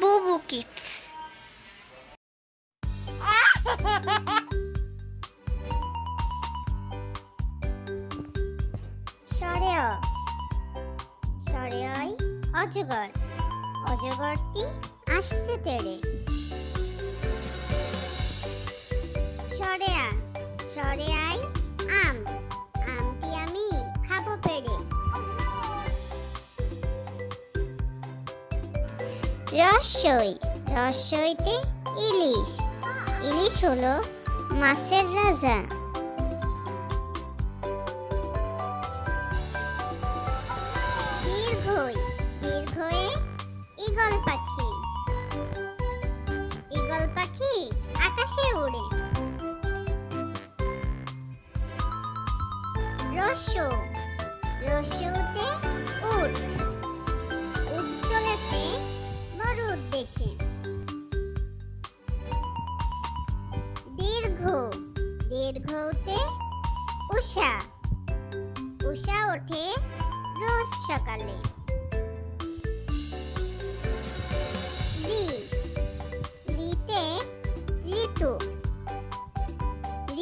বুবু কিডস সরেয় সরেয় অজগর। অজগরটি আসছে তেড়ে। সরে আ রসই, রসইতে ইলিশ। ইলিশ হলো মাছের রাজা। দীর্ঘই পাখি। পাখি আকাশে উড়ে। রস্য রস্যতে উট উট উদ্দেশ্যে দীর্ঘ। দীর্ঘতে উষা উষা ওঠে রোজ সকালে। ঋতু।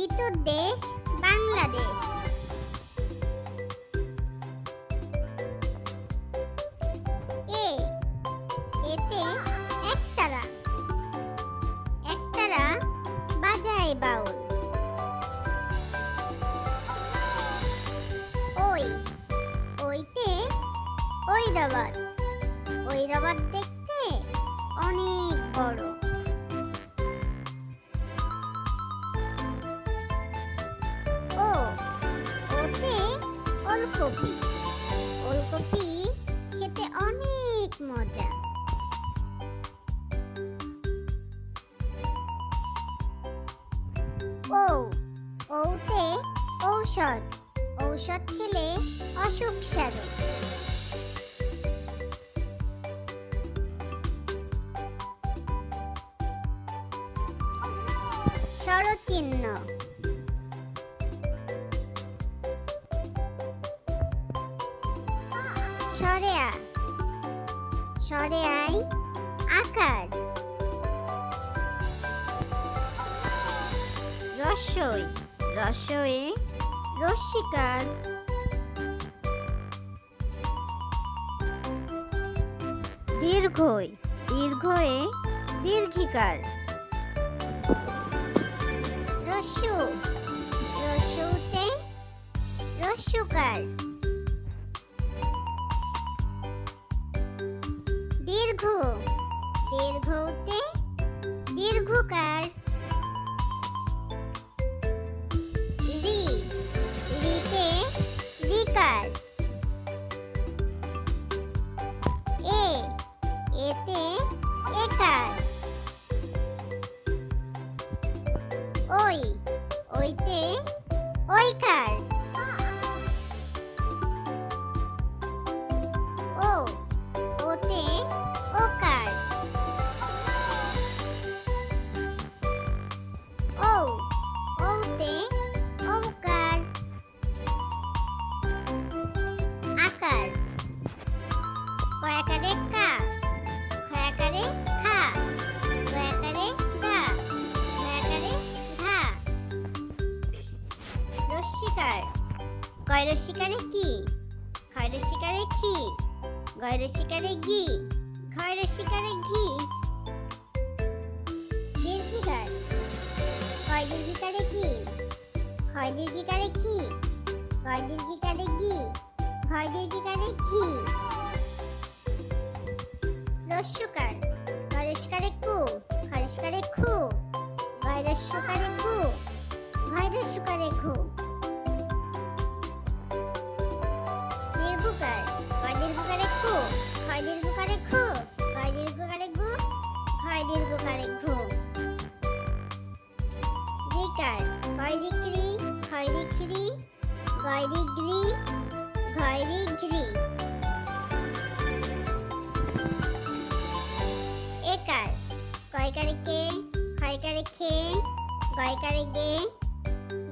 ঋতুর দেশ রবাত ওই রবাত দেখতে অনেক বড়। ও, ওতে ওলকপি। ওলকপি খেতে অনেক মজা। ও, ওতে ঔষধ। ঔষধ খেলে অসুখ সারে। স্বরচিহ্ন। সরে আ সরে আই আকার। রসই রসয়ে রসিকার দীর্ঘই দীর্ঘয়ে দীর্ঘিকার। রস্যু রস্যুতে রস্যুকার দীর্ঘ। দীর্ঘতে দীর্ঘকার। ওই ওইতে ওইকার ও কয় রস্মিকারে কি? ক্ষয় রস্মিকারে কি? গয় রস্মিকারে ঘি ক্ষয় রস্মিকারে ঘি দীর্ঘিকার কয় দীর্ঘিকারে কি ক্ষয় দীর্ঘিকারে কি? কয় দীর্ঘিকারে ঘি ক্ষয় দীর্ঘিকারে ঘি রস্যকার রস্যকারে কু? রস্যকারে খু? গয় রস্যকারে কু? ভয় ভয় করে গে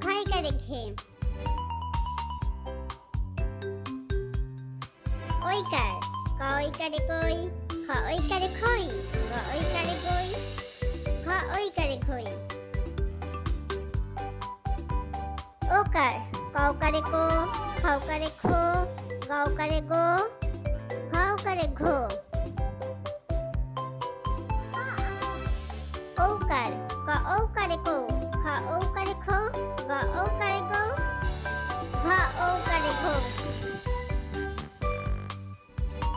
ভয় করে ঘে ওইকার ক ওইকারে কই খ ওইকারে খই গ ওইকারে গই ঘ ওইকারে খই ওকার কৌকারে কো খৌকারে খো গৌকারে গো ঘৌকারে ঘো ওকার ক ঔকারে কো খ ঔকারে খো গ ঔকারে গো ঘ ঔকারে ঘো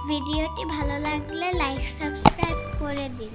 ভিডিওটি ভালো লাগলে লাইক, সাবস্ক্রাইব করে দিন।